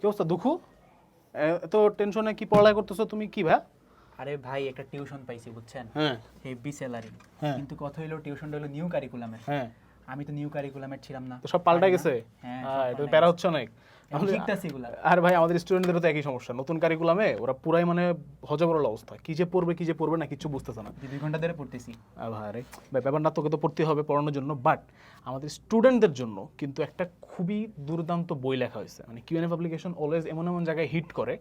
কি অবস্থা দুঃখু? এত টেনশনে কি পড়ালেখা করতেছো তুমি কি ভাই? আরে ভাই একটা টিউশন পাইছি বুঝছেন? হ্যাঁ। Heavy salary. কিন্তু কথা হইল টিউশনটা হলো নিউ কারিকুলামের হ্যাঁ। আমি তো নিউ কারিকুলামের ছিলাম না। তো সব পাল্টা গেছে? হ্যাঁ এটা প্যারা হচ্ছে অনেক। আর ভাই আমাদের স্টুডেন্টদেরও তো একই সমস্যা। নতুন কারিকুলামে ওরা পুরাই মানে হজবরল অবস্থা। কি যে পড়বে কি যে পড়বে না কিছু বুঝতেছে না। দুই দুই ঘণ্টা ধরে পড়তেছি। আর ভাই ব্যাপার না তোকে তো পড়তে হবে পড়ানোর জন্য। বাট আমাদের স্টুডেন্টদের জন্য কিন্তু একটা খুবই দুর্দান্ত বই লেখা হয়েছে। মানে কিউএনএ পাবলিকেশন অলওয়েজ এমন এমন জায়গায় হিট করে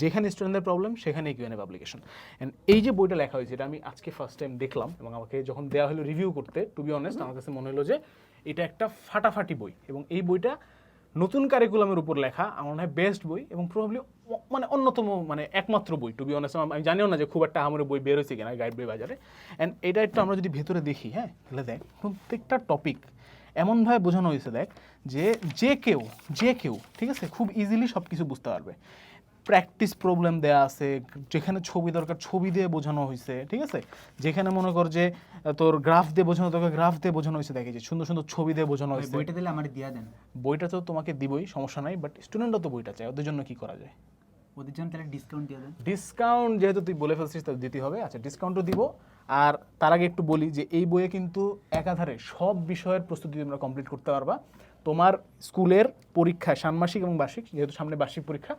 যেখানে স্টুডেন্টদের প্রবলেম সেখানে কিউএনএ পাবলিকেশন অ্যান্ড এই যে বইটা লেখা হয়েছে এটা আমি আজকে ফার্স্ট টাইম দেখলাম এবং আমাকে যখন দেওয়া হলো রিভিউ করতে টু বি অনেস্ট আমার কাছে মনে হলো যে এটা একটা ফাটাফাটি বই। এবং এই বইটা নতুন কারিকুলামের উপর লেখা আমার মনে হয় বেস্ট বই এবং প্রবাবলি মানে অন্যতম মানে একমাত্র বই টু বি অনেস্ট আমি জানিও না যে খুব একটা আমার বই বের হয়েছে কিনা গাইড বই বাজারে। অ্যান্ড এটা একটু আমরা যদি ভেতরে দেখি হ্যাঁ তাহলে দেখ, প্রত্যেকটা টপিক এমনভাবে বোঝানো হয়েছে দেখ যে যে কেউ যে কেউ, ঠিক আছে, খুব ইজিলি সব কিছু বুঝতে পারবে। প্র্যাকটিস প্রবলেম দেয়া আছে যেখানে ছবি দরকার ছবি দিয়ে বোঝানো হয়েছে ঠিক আছে? যেখানে মনে কর যে তোর গ্রাফ দিয়ে বোঝানো দরকার গ্রাফ দিয়ে বোঝানো হয়েছে দেখে যে সুন্দর সুন্দর ছবি দিয়ে বোঝানো হয়েছে বইটা দিলে আমার দিয়া দেন। বইটা তো তোমাকে দিবই সমস্যা নাই বাট স্টুডেন্টও তো বইটা চায় ওদের জন্য কি করা যায়? ওদের জন্য তাহলে ডিসকাউন্ট দিয়ে দেন। ডিসকাউন্ট যেহেতু তুই বলে ফেলছিস তাহলে দিতে হবে। আচ্ছা ডিসকাউন্টও দিব। আর তার আগে একটু বলি যে এই বইয়ে কিন্তু একাধারে সব বিষয়ের প্রস্তুতি তোমরা কমপ্লিট করতে পারবা। তোমার স্কুলের পরীক্ষায় ষান্মাসিক এবং বার্ষিক যেহেতু সামনে বার্ষিক পরীক্ষা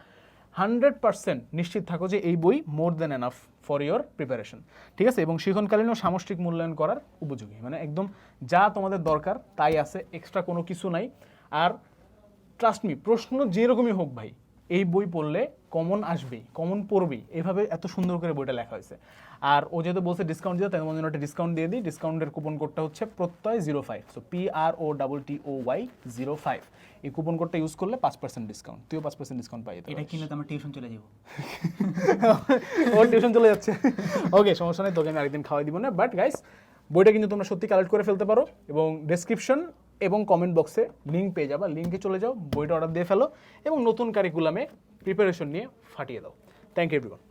হান্ড্রেড পার্সেন্ট নিশ্চিত থাকো যে এই বই more than enough for your preparation. ঠিক আছে? এবং শিখনকালীনও সামষ্টিক মূল্যায়ন করার উপযোগী। মানে একদম যা তোমাদের দরকার তাই আছে, এক্সট্রা কোনো কিছু নাই। আর ট্রাস্ট মি, প্রশ্ন যেরকমই হোক ভাই এই বই পড়লে কমন আসবেই কমন পড়বেই। এভাবে এত সুন্দর করে বইটা লেখা হয়েছে। আর ও যেহেতু বলছে ডিসকাউন্ট দিতে তাই তোমার জন্য একটা ডিসকাউন্ট দিয়ে দিই। ডিসকাউন্টের কুপন কোডটা হচ্ছে Pratyay zero five so P R O double T O Y zero five এই কুপন কোডটা ইউজ করলে পাঁচ পার্সেন্ট ডিসকাউন্ট তুইও পাঁচ পার্সেন্ট ডিসকাউন্ট পাই এটা কিনলে তো আমার টিউশন চলে যাব। ওর টিউশন চলে যাচ্ছে। ওকে সমস্যা নেই তোকে আমি আরেকদিন খাওয়াই দিব না। বাট গাইস বইটা কিন্তু তোমরা সত্যি কালেক্ট করে ফেলতে পারো এবং ডেসক্রিপশন এবং কমেন্ট বক্সে লিঙ্ক পেয়ে যাবা। লিঙ্কে চলে যাও, বইটা অর্ডার দিয়ে ফেলো এবং নতুন কারিকুলামে প্রিপারেশন নিয়ে ফাটিয়ে দাও। Thank you everyone